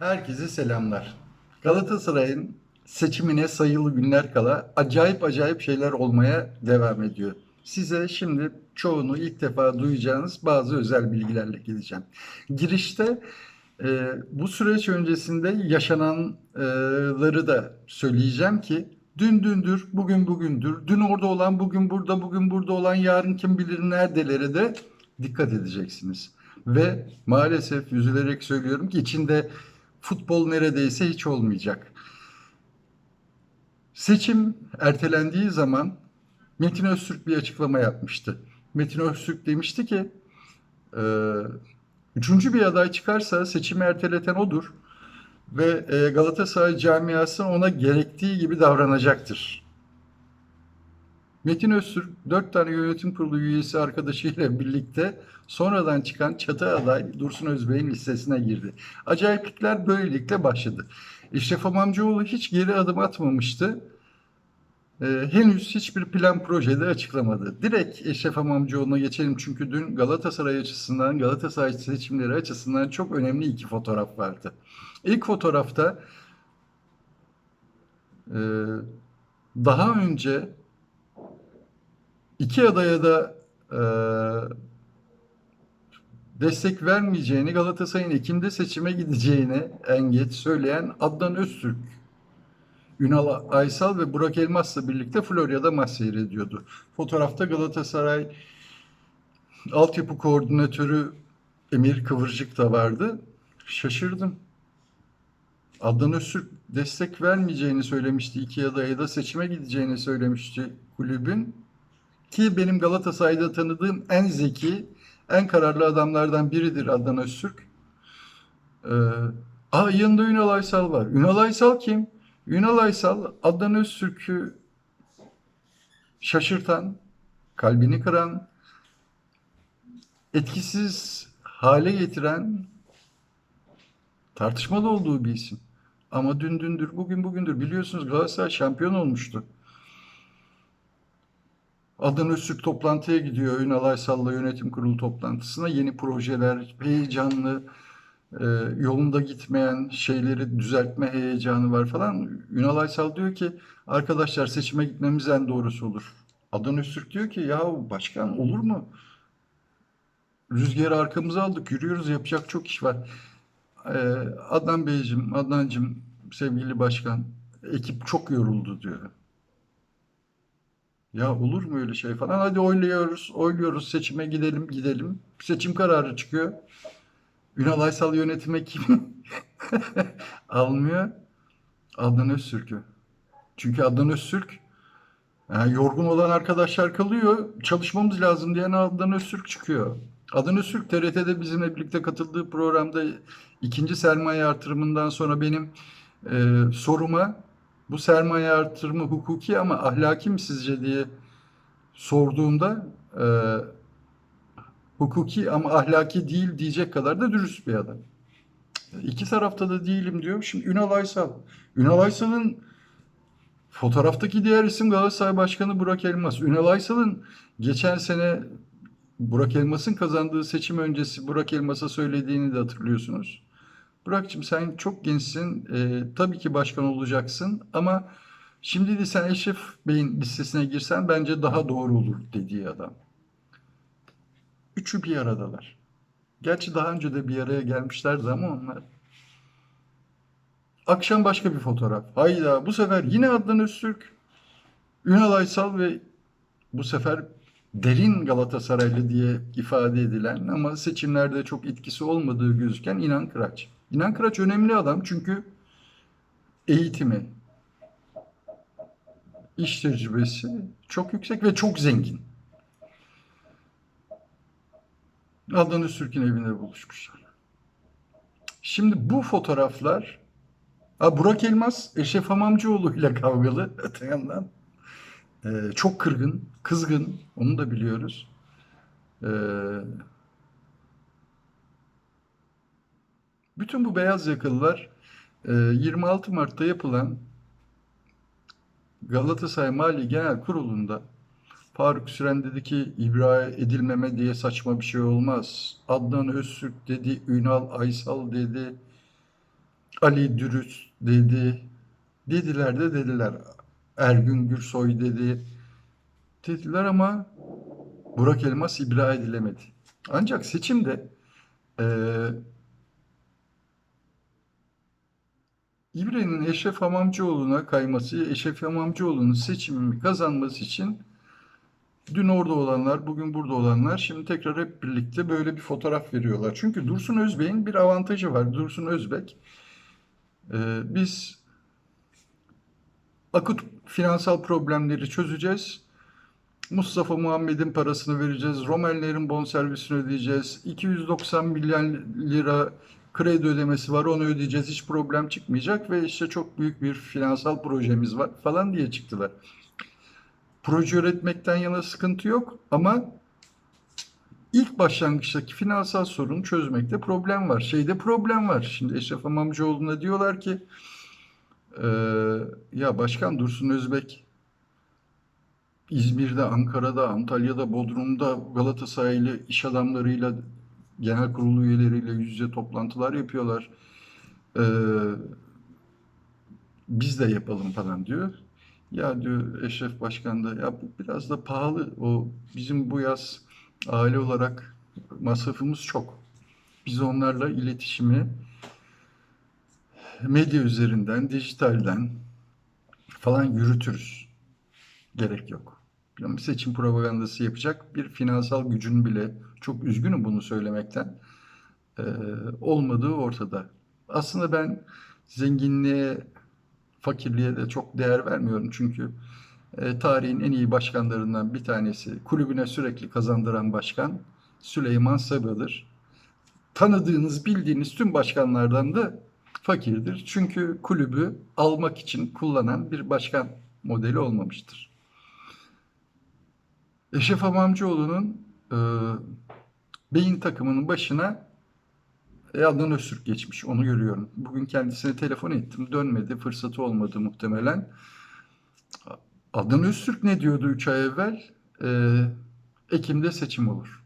Herkese selamlar. Galatasaray'ın seçimine sayılı günler kala acayip acayip şeyler olmaya devam ediyor. Size şimdi çoğunu ilk defa duyacağınız bazı özel bilgilerle gideceğim. Girişte e, bu süreç öncesinde yaşananları da söyleyeceğim ki dün dündür, bugün bugündür, dün orada olan, bugün burada, bugün burada olan, yarın kim bilir neredelere de dikkat edeceksiniz. Ve maalesef üzülerek söylüyorum ki içinde futbol neredeyse hiç olmayacak. Seçim ertelendiği zaman Metin Öztürk bir açıklama yapmıştı. Metin Öztürk demişti ki e, üçüncü bir aday çıkarsa seçimi erteleten odur ve e, Galatasaray camiası ona gerektiği gibi davranacaktır. Metin Öztürk dört tane yönetim kurulu üyesi arkadaşıyla birlikte sonradan çıkan çatı aday Dursun Özbey'in listesine girdi. Acayiplikler böylelikle başladı. Eşref Amamcıoğlu hiç geri adım atmamıştı. Ee, henüz hiçbir plan projede açıklamadı. Direkt Eşref Amamcıoğlu'na geçelim çünkü dün Galatasaray açısından, Galatasaray seçimleri açısından çok önemli iki fotoğraf vardı. İlk fotoğrafta e, daha önce iki adaya da e, destek vermeyeceğini, Galatasaray'ın Ekim'de seçime gideceğini en geç söyleyen Adnan Öztürk, Ünal Aysal ve Burak Elmas'la birlikte Florya'da maç seyrediyordu. Fotoğrafta Galatasaray altyapı koordinatörü Emir Kıvırcık da vardı. Şaşırdım. Adnan Öztürk destek vermeyeceğini söylemişti iki adaya da seçime gideceğini söylemişti kulübün. Ki benim Galatasaray'da tanıdığım en zeki, en kararlı adamlardan biridir Adnan Öztürk. Ee, aa, yanında Ünal Aysal var. Ünal Aysal kim? Ünal Aysal Adnan Öztürk'ü şaşırtan, kalbini kıran, etkisiz hale getiren tartışmalı olduğu bir isim. Ama dün dündür, bugün bugündür biliyorsunuz Galatasaray şampiyon olmuştu. Adnan Öztürk toplantıya gidiyor Ünal Aysal'la yönetim kurulu toplantısına. Yeni projeler, heyecanlı, e, yolunda gitmeyen şeyleri düzeltme heyecanı var falan. Ünal Aysal diyor ki arkadaşlar seçime gitmemiz en doğrusu olur. Adnan Öztürk diyor ki ya başkan olur mu? Rüzgarı arkamıza aldık, yürüyoruz, yapacak çok iş var. Ee, Adnan Beyciğim, Adnancığım, sevgili başkan, ekip çok yoruldu diyor. Ya olur mu öyle şey falan? Hadi oyluyoruz, oyluyoruz, seçime gidelim, gidelim. Seçim kararı çıkıyor. Ünal Aysal yönetime kim almıyor? Adnan Öztürk'ü. Çünkü Adnan Öztürk yani yorgun olan arkadaşlar kalıyor. Çalışmamız lazım diyen Adnan Öztürk çıkıyor. Adnan Öztürk TRT'de bizimle birlikte katıldığı programda ikinci sermaye artırımından sonra benim e, soruma bu sermaye artırımı hukuki ama ahlaki mi sizce diye sorduğumda e, hukuki ama ahlaki değil diyecek kadar da dürüst bir adam. İki tarafta da değilim diyor. Şimdi Ünal Aysal. Ünal Aysal'ın fotoğraftaki diğer isim Galatasaray Başkanı Burak Elmas. Ünal Aysal'ın geçen sene Burak Elmas'ın kazandığı seçim öncesi Burak Elmas'a söylediğini de hatırlıyorsunuz. Burak'cığım sen çok gençsin. Ee, tabii ki başkan olacaksın ama şimdi de sen Eşref Bey'in listesine girsen bence daha doğru olur dediği adam. Üçü bir aradalar. Gerçi daha önce de bir araya gelmişlerdi ama onlar. Akşam başka bir fotoğraf. Hayda bu sefer yine Adnan Öztürk, Ünal Aysal ve bu sefer derin Galatasaraylı diye ifade edilen ama seçimlerde çok etkisi olmadığı gözüken İnan Kıraç. İnan Kıraç önemli adam çünkü eğitimi, iş tecrübesi çok yüksek ve çok zengin. Adnan Öztürk'ün evinde buluşmuşlar. Şimdi bu fotoğraflar ha, Burak Elmas Eşref Hamamcıoğlu ile kavgalı öte yandan. Ee, çok kırgın, kızgın. Onu da biliyoruz. Ee, bütün bu beyaz yakalılar e, 26 Mart'ta yapılan Galatasaray Mali Genel Kurulu'nda Faruk Süren dedi ki ibra edilmeme diye saçma bir şey olmaz. Adnan Öztürk dedi, Ünal Aysal dedi. Ali Dürüst dedi. Dediler de dediler. Ergün Gürsoy dedi. Dediler ama Burak Elmas ibra edilemedi. Ancak seçimde eee İbre'nin Eşref Hamamcıoğlu'na kayması, Eşref Hamamcıoğlu'nun seçimini kazanması için dün orada olanlar, bugün burada olanlar şimdi tekrar hep birlikte böyle bir fotoğraf veriyorlar. Çünkü Dursun Özbek'in bir avantajı var. Dursun Özbek, e, biz akut finansal problemleri çözeceğiz. Mustafa Muhammed'in parasını vereceğiz. Romellerin bonservisini ödeyeceğiz. 290 milyon lira kredi ödemesi var onu ödeyeceğiz. Hiç problem çıkmayacak ve işte çok büyük bir finansal projemiz var falan diye çıktılar. Proje üretmekten yana sıkıntı yok ama ilk başlangıçtaki finansal sorunu çözmekte problem var. Şeyde problem var. Şimdi Eşref Amamcıoğlu'na diyorlar ki eee, ya Başkan Dursun Özbek İzmir'de, Ankara'da, Antalya'da, Bodrum'da Galatasaraylı iş adamlarıyla, genel kurulu üyeleriyle yüz yüze toplantılar yapıyorlar. Ee, biz de yapalım falan diyor. Ya diyor Eşref Başkan da ya bu biraz da pahalı. O bizim bu yaz aile olarak masrafımız çok. Biz onlarla iletişimi medya üzerinden, dijitalden falan yürütürüz. Gerek yok. Yani seçim propagandası yapacak bir finansal gücün bile çok üzgünüm bunu söylemekten eee, olmadığı ortada. Aslında ben zenginliğe, fakirliğe de çok değer vermiyorum çünkü e, tarihin en iyi başkanlarından bir tanesi, kulübüne sürekli kazandıran başkan Süleyman Seba'dır. Tanıdığınız, bildiğiniz tüm başkanlardan da fakirdir. Çünkü kulübü almak için kullanan bir başkan modeli olmamıştır. Eşref Amamcıoğlu'nun e, beyin takımının başına e, Adnan Öztürk geçmiş. Onu görüyorum. Bugün kendisine telefon ettim. Dönmedi. Fırsatı olmadı muhtemelen. Adnan Öztürk ne diyordu 3 ay evvel? E, Ekim'de seçim olur.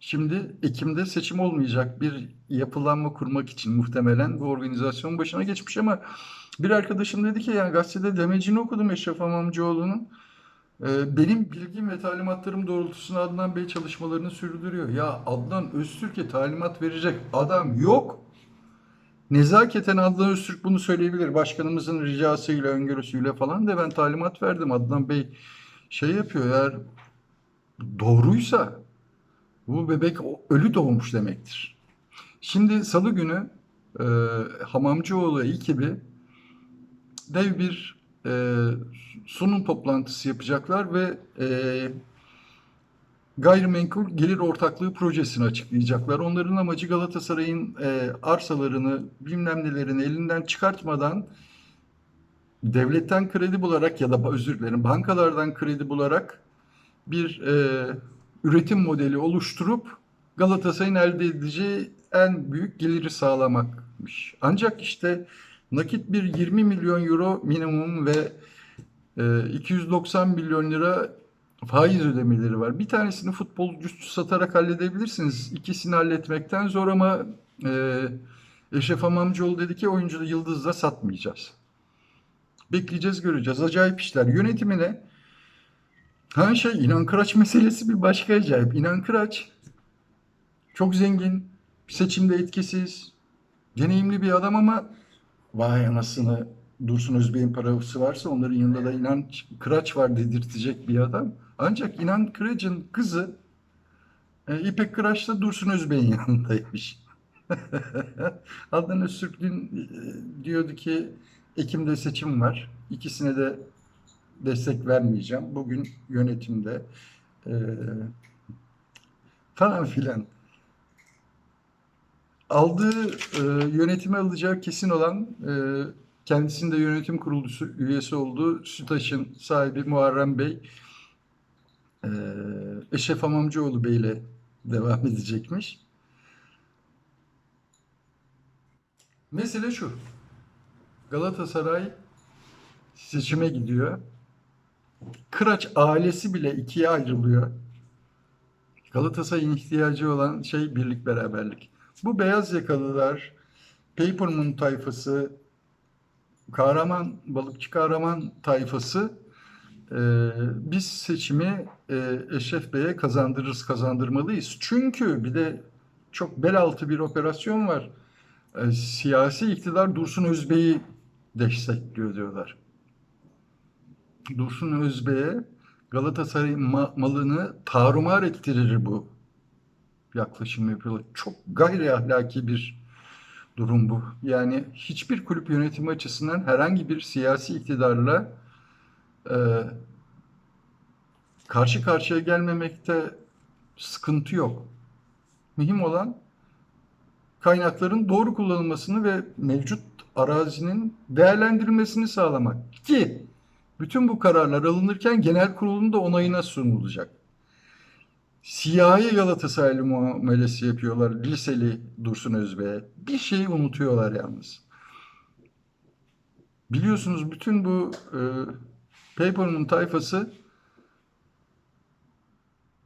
Şimdi Ekim'de seçim olmayacak bir yapılanma kurmak için muhtemelen bu organizasyonun başına geçmiş ama bir arkadaşım dedi ki yani gazetede demecini okudum Eşref Amamcıoğlu'nun. Ee, Benim bilgim ve talimatlarım doğrultusunda Adnan Bey çalışmalarını sürdürüyor. Ya Adnan Öztürk'e talimat verecek adam yok. Nezaketen Adnan Öztürk bunu söyleyebilir. Başkanımızın ricasıyla, öngörüsüyle falan da ben talimat verdim. Adnan Bey şey yapıyor eğer doğruysa bu bebek ölü doğmuş demektir. Şimdi Salı günü e, Hamamcıoğlu ekibi dev bir e, sunum toplantısı yapacaklar ve e, gayrimenkul gelir ortaklığı projesini açıklayacaklar. Onların amacı Galatasaray'ın e, arsalarını bilmem nelerini elinden çıkartmadan devletten kredi bularak ya da özür dilerim bankalardan kredi bularak bir e, üretim modeli oluşturup Galatasaray'ın elde edeceği en büyük geliri sağlamakmış. Ancak işte nakit bir 20 milyon euro minimum ve e, 290 milyon lira faiz ödemeleri var. Bir tanesini futbolcusu satarak halledebilirsiniz. İkisini halletmekten zor ama e, Eşref Amamcıoğlu dedi ki oyuncu Yıldız'da satmayacağız. Bekleyeceğiz göreceğiz. Acayip işler. Yönetimine ha şey İnan Kıraç meselesi bir başka acayip. İnan Kıraç çok zengin, seçimde etkisiz, deneyimli bir adam ama vay anasını Dursun Özbey'in parası varsa onların yanında da İnan Kıraç var dedirtecek bir adam. Ancak İnan Kıraç'ın kızı e, İpek Kıraç da Dursun Özbey'in yanındaymış. Adnan Öztürk dün e, diyordu ki Ekim'de seçim var. İkisine de destek vermeyeceğim. Bugün yönetimde e, falan filan aldığı e, yönetime alacağı kesin olan e, kendisinde yönetim kurulu üyesi olduğu SÜTAŞ'ın sahibi Muharrem Bey e, Eşref Amamcıoğlu Bey ile devam edecekmiş. Mesele şu. Galatasaray seçime gidiyor. Kıraç ailesi bile ikiye ayrılıyor. Galatasaray'ın ihtiyacı olan şey birlik beraberlik. Bu beyaz yakalılar Paperman tayfası, kahraman, balıkçı kahraman tayfası e, biz seçimi e, Eşref Bey'e kazandırırız, kazandırmalıyız. Çünkü bir de çok bel altı bir operasyon var. E, siyasi iktidar Dursun Özbey'i destekliyor diyorlar. Dursun Özbey'e Galatasaray ma- malını tarumar ettirir bu yaklaşım yapıyorlar. Çok gayri ahlaki bir durum bu. Yani hiçbir kulüp yönetimi açısından herhangi bir siyasi iktidarla e, karşı karşıya gelmemekte sıkıntı yok. Mühim olan kaynakların doğru kullanılmasını ve mevcut arazinin değerlendirilmesini sağlamak. Ki bütün bu kararlar alınırken genel kurulun da onayına sunulacak. Siyahi Galatasaraylı muamelesi yapıyorlar liseli Dursun Özbey'e. Bir şeyi unutuyorlar yalnız. Biliyorsunuz bütün bu e, Paper'ın tayfası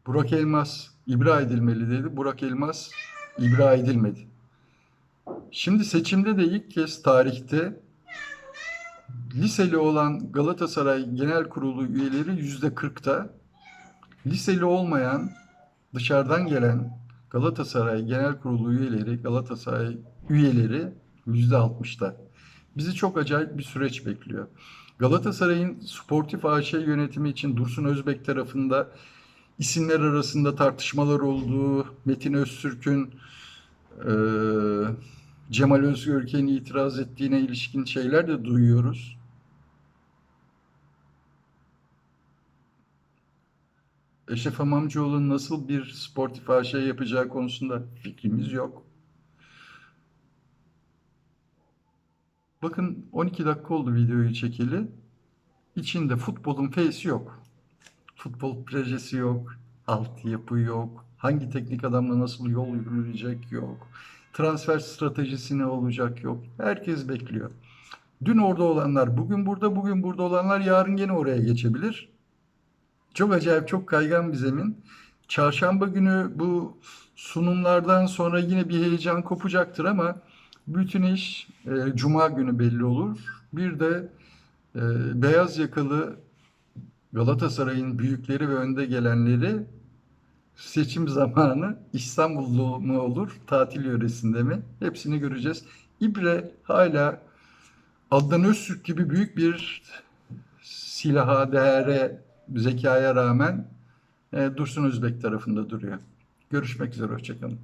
Burak Elmas ibra edilmeli dedi. Burak Elmas ibra edilmedi. Şimdi seçimde de ilk kez tarihte liseli olan Galatasaray Genel Kurulu üyeleri yüzde kırkta, liseli olmayan dışarıdan gelen Galatasaray Genel Kurulu üyeleri, Galatasaray üyeleri yüzde altmışta. Bizi çok acayip bir süreç bekliyor. Galatasaray'ın sportif AŞ yönetimi için Dursun Özbek tarafında isimler arasında tartışmalar olduğu, Metin Öztürk'ün e, Cemal Özgürken'e itiraz ettiğine ilişkin şeyler de duyuyoruz. Eşref Hamamcıoğlu'nun nasıl bir sportif AŞ yapacağı konusunda fikrimiz yok. Bakın 12 dakika oldu videoyu çekeli. İçinde futbolun feysi yok. Futbol projesi yok. Altyapı yok. Hangi teknik adamla nasıl yol yürüyecek yok. Transfer stratejisi ne olacak yok. Herkes bekliyor. Dün orada olanlar bugün burada, bugün burada olanlar yarın gene oraya geçebilir. Çok acayip, çok kaygan bir zemin. Çarşamba günü bu sunumlardan sonra yine bir heyecan kopacaktır ama bütün iş e, Cuma günü belli olur. Bir de e, beyaz yakalı Galatasaray'ın büyükleri ve önde gelenleri seçim zamanı İstanbul'da mı olur, tatil yöresinde mi? Hepsini göreceğiz. İbre hala Adnan Öztürk gibi büyük bir silaha, değere, zekaya rağmen e, Dursun Özbek tarafında duruyor. Görüşmek üzere, hoşçakalın.